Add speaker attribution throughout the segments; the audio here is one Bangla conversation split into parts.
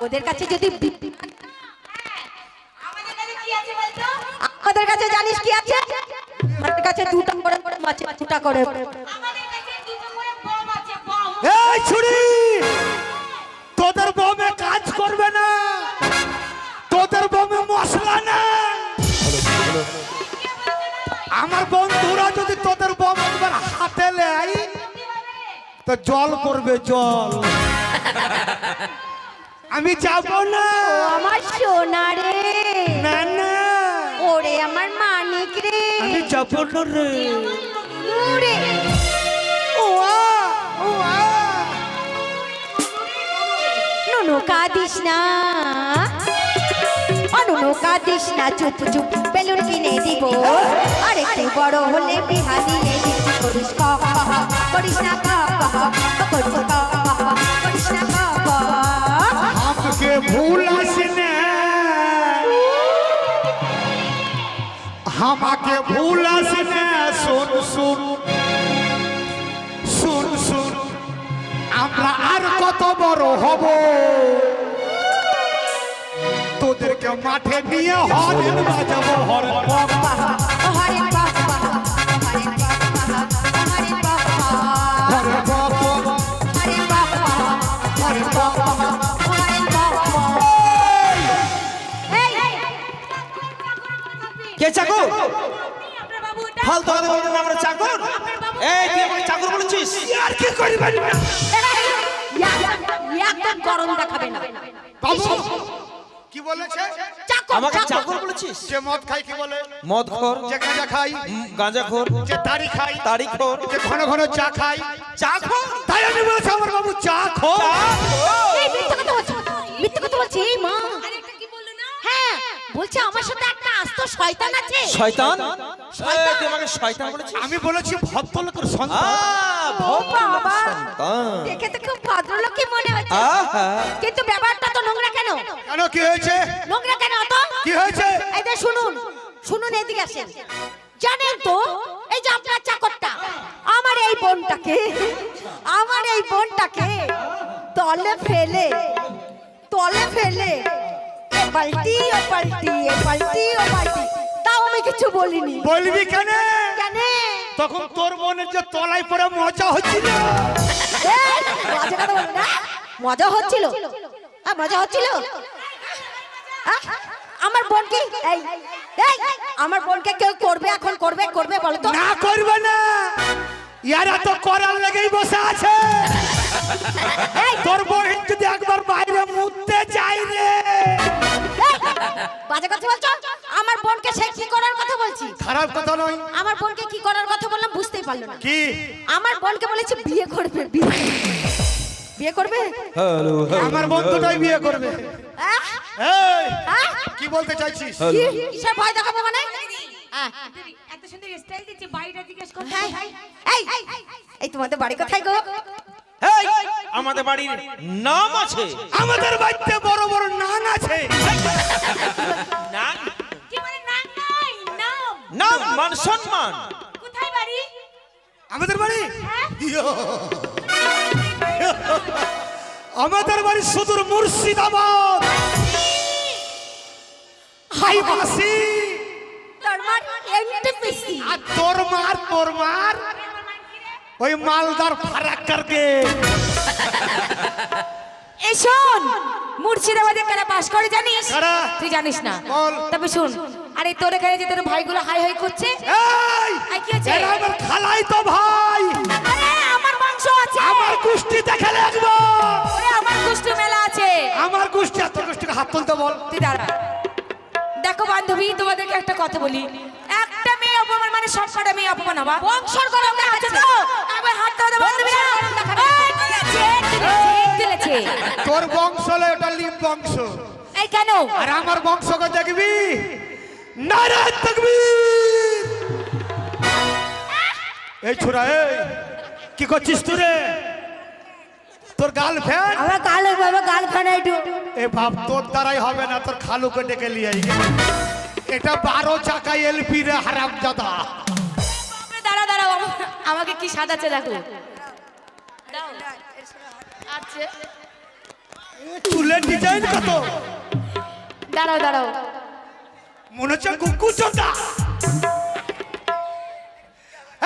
Speaker 1: ওদের কাছে যদি
Speaker 2: আমাদের কাছে আছে
Speaker 1: জানিস কি আছে? আমাদের কাছে দুটো করে করে মাছ দুটা করে
Speaker 2: আমাদের কাছে দুটো করে বম আছে বম
Speaker 3: এই ছুরি! তোদের বমে কাজ করবে না। তোদের বমে মশলা না। আমার বন্ধুরা যদি তোদের বম একবার হাতে নেয় তো জল করবে জল। আমি যাব না।
Speaker 1: ও আমার সোনা রে।
Speaker 3: না না।
Speaker 1: ওরে আমার মানিক রে।
Speaker 3: আমি যাব না রে।
Speaker 1: রে
Speaker 3: ওয়া ওয়া
Speaker 1: নুনু কাঁদিস না। ও নুনু কাঁদিস না। চুপ চুপ বেলুন কিনে দিব। আর বড় হলে বিহা দিচ্ছি করিস ক ক করিস না ক
Speaker 3: মাঠে নিয়ে হরেন বাজাবো হরেন বাবা
Speaker 1: ও বাবা হরে বাবা হরে বাবা
Speaker 3: হরেন বাবা
Speaker 1: হরে বাবা
Speaker 3: হরেন বাবা
Speaker 1: হরে বাবা এই
Speaker 4: কে চাকর?
Speaker 2: আপনার বাবু ওটা
Speaker 4: ফালতু কথা বলবেন না আমরা চাকর এই তুই আমাকে চাকর বলেছিস?
Speaker 3: আর কি করবেন?
Speaker 1: একদম গরম দেখাবে না।
Speaker 3: বাবু কি বলেছে?
Speaker 4: আমাকে চাকর। বলেছিস?
Speaker 3: যে মদ খাই কি বলে?
Speaker 4: মদ খোর।
Speaker 3: যে গাঁজা খাই
Speaker 4: গাঁজা খোর।
Speaker 3: যে তারি খাই
Speaker 4: তারিখ খোর।
Speaker 3: যে ঘন ঘন চা খাই
Speaker 4: চাকর
Speaker 3: তাই আমি বলেছি আমার বাবু চা খোর?
Speaker 1: এই মিথ্যে কথা বলছো। মিথ্যে কথা বলছি এই মা
Speaker 2: আরেকটা কি বলল না
Speaker 1: হ্যাঁ বলছে আমার সাথে একটা আস্ত শয়তান আছে?
Speaker 4: শয়তান? এই, তুই আমাকে শয়তান বলেছিস?
Speaker 3: আমি বলেছি ভদ্রলোকের সন্তান।
Speaker 4: আহ,
Speaker 1: ও
Speaker 4: ভদ্র
Speaker 1: বাবা
Speaker 4: সন্তান।
Speaker 1: দেখে তো খুব ভদ্রলোকই মনে হচ্ছে।
Speaker 4: আহা।
Speaker 1: কিন্তু ব্যাপারটা তো নোংরা কেন?
Speaker 3: কেন কি হয়েছে?
Speaker 1: নোংরা কেন তো
Speaker 3: কি হয়েছে?
Speaker 1: এই যে শুনুন শুনুন এদিকে আসেন। জানেন তো এই যে আপনার চাকরটা আমার এই বোনটাকে আমার এই বোনটাকে তলে ফেলে তলে ফেলে এ পাল্টি ও পাল্টি তাও আমি কিছু বলিনি।
Speaker 3: বলবি কেন?
Speaker 1: কেন?
Speaker 3: তখন তোর বোনের যে তলায় পরে মজা হচ্ছিল।
Speaker 1: কথা না। মজা হচ্ছিল। হ্যাঁ মজা হচ্ছিল? আমার বোনকে এই এই আমার বোনকে কেউ করবে এখন করবে করবে বলো তো।
Speaker 3: না করবে না। ইয়ারা তো করার লেগেই বসে আছে। তোর বোন যদি একবার বাইরে মুততে যাই রে।
Speaker 1: বাজে কথা বলছো? আমার বোনকে সে কি করার কথা বলছি?
Speaker 3: খারাপ কথা নয়।
Speaker 1: আমার বোনকে কি করার কথা বললাম বুঝতেই পারল না।
Speaker 3: কি?
Speaker 1: আমার বোনকে বলেছে বিয়ে করবে বিয়ে বিয়ে করবে?
Speaker 4: হ্যালো
Speaker 3: আমার বন্ধুটাই বিয়ে করবে। এই কি বলতে চাইছিস?
Speaker 1: কি? কিসের ভয় দেখাবো মানে? হ্যাঁ
Speaker 2: এত সুন্দর স্টাইল দিচ্ছে বাড়িটা জিজ্ঞেস করতে
Speaker 1: এই, এই এই তোমাদের বাড়ি কোথায় গো?
Speaker 4: আমাদের বাড়ির নাম আছে।
Speaker 3: আমাদের বাড়িতে বড় বড় নান আছে।
Speaker 4: না
Speaker 2: কি মানে নাম নাই? নাম।
Speaker 4: নাম মান সম্মান।
Speaker 2: কোথায় বাড়ি?
Speaker 3: আমাদের বাড়ি? আমাদের বাড়ি সুদূর মুর্শিদাবাদ। হাই বাসি
Speaker 1: তোর মার
Speaker 3: আর তোর মার তোর মার। ওই মালদার ফারাক্কার গে
Speaker 2: এই শোন মুর্শিদাবাদে কারা বাস করে জানিস?
Speaker 3: কারা?
Speaker 2: তুই জানিস না।
Speaker 3: বল।
Speaker 2: তবে শুন আরে তোর এখানে যে তোর ভাইগুলো হাই হাই করছে?
Speaker 3: এই
Speaker 2: কি হয়েছে?
Speaker 3: এরা আমার খালাই তো ভাই।
Speaker 2: আরে আমার বংশ আছে।
Speaker 3: আমার কুষ্টি দেখে লাগবো
Speaker 2: ওরে আমার কুষ্ঠ মেলা আছে।
Speaker 3: আমার কুষ্টি আর তোর কুষ্টিকে হাত তুলতে বল।
Speaker 2: তুই দাঁড়া। দেখো বান্ধবী তোমাদেরকে একটা কথা বলি। একটা মেয়ে অপমান মানে সব কটা মেয়ে অপমান হবা বংশর গরম দেখাচ্ছে তো আবার হাত দাও বান্ধবী তুলেছে
Speaker 3: তোর বংশ হলো ওটা লিম বংশ।
Speaker 2: এই কেন?
Speaker 3: আর আমার বংশকে দেখবি? নারায়ণ দেখবি এই ছোড়া এই কি করছিস তুই রে? তোর গার্লফ্রেন্ড?
Speaker 1: আমার গাল বাবা গাল খানা একটু।
Speaker 3: এ বাপ তোর দ্বারাই হবে না তোর খালুকে ডেকে লিয়ে আই। এটা বারো চাকা এলপি রে হারাম দাদা
Speaker 2: দাঁড়া দাঁড়াও আমাকে কি সাজাচ্ছে দেখো।
Speaker 3: চুলের ডিজাইন কত?
Speaker 2: দাঁড়াও দাঁড়াও।
Speaker 3: মনে হচ্ছে কুকুর চোদা।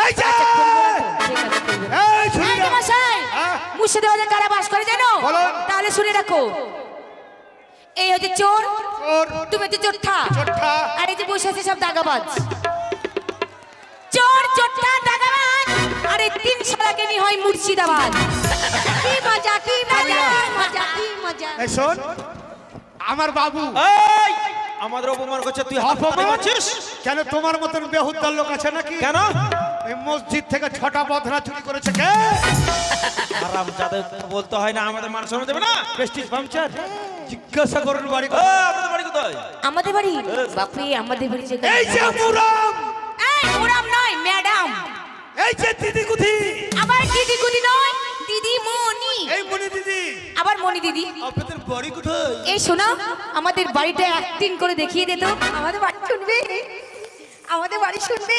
Speaker 3: এই যে! এই শুনি হ্যাঁ?
Speaker 2: মুর্শিদাবাদে কারা বাস করে জানো। তাহলে শুনে রাখো। এই হচ্ছে চোর।
Speaker 3: চোর।
Speaker 2: তুমি হচ্ছে চোরঠা।
Speaker 3: চোরঠা।
Speaker 2: আর এই যে বসে আছে সব দাগাবাজ। চোর চোরঠা দাগাবাজ। আর এই তিন শালাকে নিয়ে হয় মুর্শিদাবাদ।
Speaker 1: কি মজা কি মজা মজা কি মজা।
Speaker 3: এই শোন আমার বাবু।
Speaker 4: এই আমাদের অপমান করছে তুই হাত
Speaker 3: অপমান?
Speaker 4: করছিস
Speaker 3: কেন তোমার মতন বেহুদ্দার লোক আছে নাকি?
Speaker 4: কেন?
Speaker 3: এই মসজিদ থেকে ছটা বধরা চুরি করেছে কে?
Speaker 4: আরাম যাদের বলতে হয় না আমাদের মান সম্মান দেবে না?
Speaker 3: প্রেস্টিজ পাংচার জিজ্ঞাসা করুন বাড়ি
Speaker 4: আপনাদের বাড়ি কোথায়?
Speaker 2: আমাদের বাড়ি? বাপরে আমাদের বাড়ি যে
Speaker 3: এই যে মুরাম!
Speaker 2: এই ওরাম নয় ম্যাডাম।
Speaker 3: এই যে দিদি কুথি
Speaker 2: আবার দিদি গুদি নয় দিদি মনি
Speaker 3: এই মনি দিদি!
Speaker 2: আবার মনি দিদি।
Speaker 3: আপনাদের বাড়ি কোথায়?
Speaker 2: এই শোনা আমাদের বাড়িটা অ্যাক্টিং করে দেখিয়ে দে তো।
Speaker 1: আমাদের বাড়ি শুনবে? আমাদের বাড়ি শুনবে?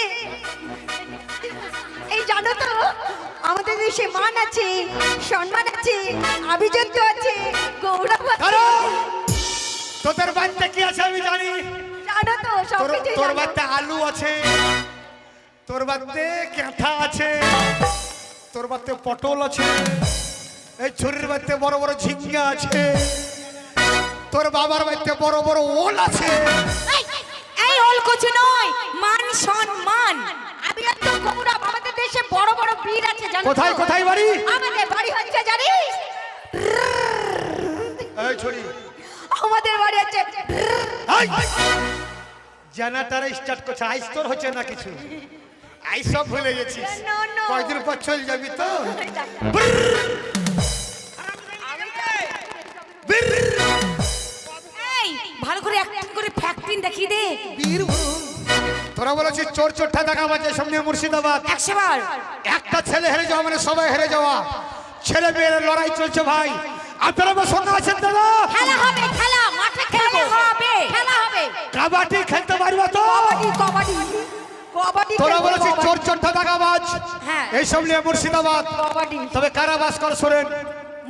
Speaker 1: জানো তো? আমাদের দেশে মান আছে সম্মান আছে আভিজাত্য আছে গৌরব আছে।
Speaker 3: তোদের বাড়িতে কি আছে আমি জানি।
Speaker 1: জানো তো সব
Speaker 3: তোর। বাড়িতে আলু আছে তোর বাড়িতে ক্যাঁথা আছে তোর বাড়িতে পটল আছে এই ছুরির বাড়িতে বড় বড় ঝিঙ্গা আছে তোর বাবার বাড়িতে বড় বড় ওল আছে।
Speaker 2: এই, হল কিছু নয় মান সম্মান।
Speaker 1: আভিজাত্য গৌরব আমাদের দেশে বড় বড় বীর আছে জানো
Speaker 3: কোথায় কোথায় বাড়ি?
Speaker 1: আমাদের বাড়ি হচ্ছে জানিস?
Speaker 3: এই ছড়ি।
Speaker 1: আমাদের বাড়ি হচ্ছে
Speaker 3: জেনারেটার স্টার্ট করছে আইস তোর হচ্ছে না কিছু? আইস সব ভুলে গেছিস. কয়দিন পর চলে যাবি তো?
Speaker 2: ভালো করে অ্যাক্টিং করে ফ্যাক্টরিন দেখিয়ে দে।
Speaker 3: তোরা বলেছিস চোর চোরটা দেখা বাজে সামনে মুর্শিদাবাদ।
Speaker 2: একশো বার
Speaker 3: একটা ছেলে হেরে যাওয়া মানে সবাই হেরে যাওয়া। ছেলে মেয়ের লড়াই চলছে ভাই। আপনারা আমার সঙ্গে আছেন দাদা?
Speaker 1: খেলা হবে খেলা। মাঠে
Speaker 2: খেলা হবে।
Speaker 1: খেলা হবে।
Speaker 3: কাবাডি খেলতে পারবে তো?
Speaker 1: কবাডি কবাডি। কবাডি
Speaker 3: তোরা বলেছিস চোর চোরটা দেখা বাজ।
Speaker 2: হ্যাঁ।
Speaker 3: এইসব নিয়ে মুর্শিদাবাদ।
Speaker 1: কবাডি।
Speaker 3: তবে কারা বাস করে শোনেন।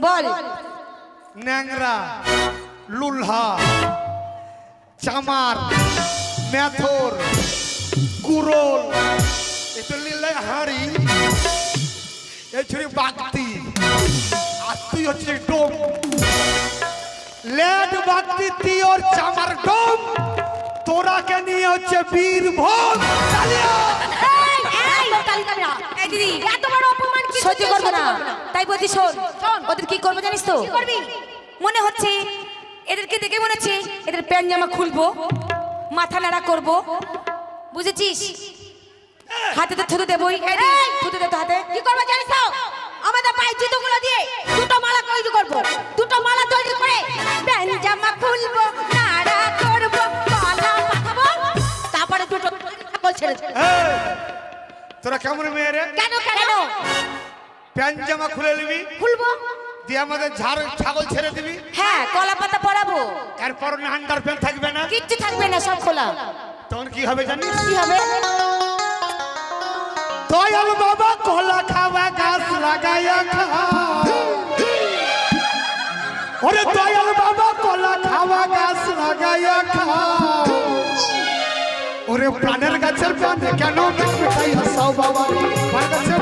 Speaker 2: বল।
Speaker 3: ন্যাংরা লুলহা চামার মেথর কুরল এ তো লীলায় হাড়ি এই ছুরি বাগতি আর তুই হচ্ছে ডোম লেড বাগতি তুই ওর চামার ডোম তোরাকে নিয়ে হচ্ছে বীরভূম
Speaker 2: সহ্য করব না তাই বলছি শোন
Speaker 1: শোন।
Speaker 2: ওদের কি করব জানিস তো মনে হচ্ছে এদেরকে দেখে মনে হচ্ছে এদের প্যান্ট জামা খুলবো মাথা নাড়া করব বুঝেছিস? হাতে তো থুতু দেবই! থুতু দে তো হাতে।
Speaker 1: কি করব জানিস তো? আমাদের পায়ে জুতোগুলো দিয়ে দুটো মালা তৈরি করব। দুটো মালা তৈরি করে প্যান্ট জামা খুলবো নাড়া করব মালা পাঠাবো তারপরে দুটো ছাগল ছেড়ে দেবো।
Speaker 3: তোরা কেমন মেয়ে রে?
Speaker 1: কেন কেন?
Speaker 3: প্যান্ট জামা খুলে নিবি
Speaker 1: খুলবো।
Speaker 3: দিয়ে আমাদের ঝাড় ছাগল ছেড়ে দিবি।
Speaker 2: হ্যাঁ কলা পাতা পরাবো।
Speaker 3: এরপর আন্ডার প্যান্ট থাকবে না।
Speaker 2: কিচ্ছু থাকবে না সব খোলা।
Speaker 3: তখন কি হবে জানিস?
Speaker 2: কি হবে?
Speaker 3: দয়াল বাবা কলা খাওয়া গাছ লাগাইয়া খা ওরে দয়াল বাবা কলা খাওয়া গাছ লাগাইয়া খা ওরে প্রাণের গাছের পানে কেন মিটাই হাসাও বাবা। প্রাণ গাছের